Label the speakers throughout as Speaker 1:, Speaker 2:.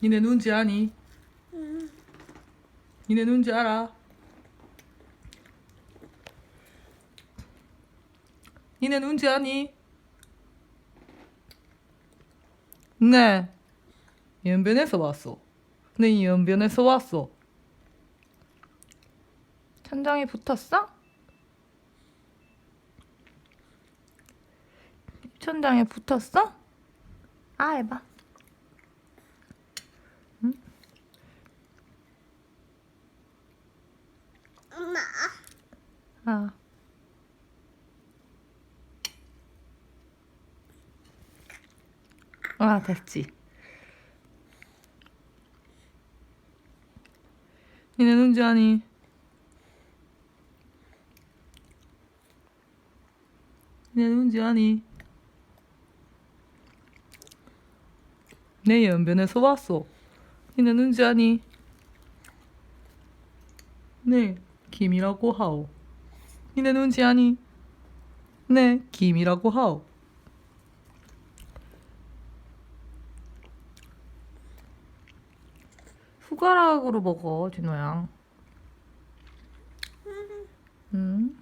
Speaker 1: 니네 누군지 아니? 니네 누군지 알아? 니네 누군지 아니? 네. 연변에서 왔어. 네, 연변에서 왔어. 천장에 붙었어? 천장에 붙었어? 아, 해봐. 아. 아, 됐지. 니네 아니? 니네 아니? 내 연변에서 왔어. 니네 아니? 네, 김이라고 하오. 니네 누군지 아니? 네, 김이라고 하오. 숟가락으로 먹어, 진호야. 응?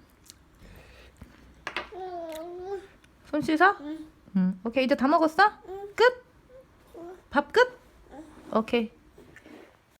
Speaker 1: 손 씻어? 응. 오케이, 이제 다 먹었어? 끝? 밥 끝? 오케이.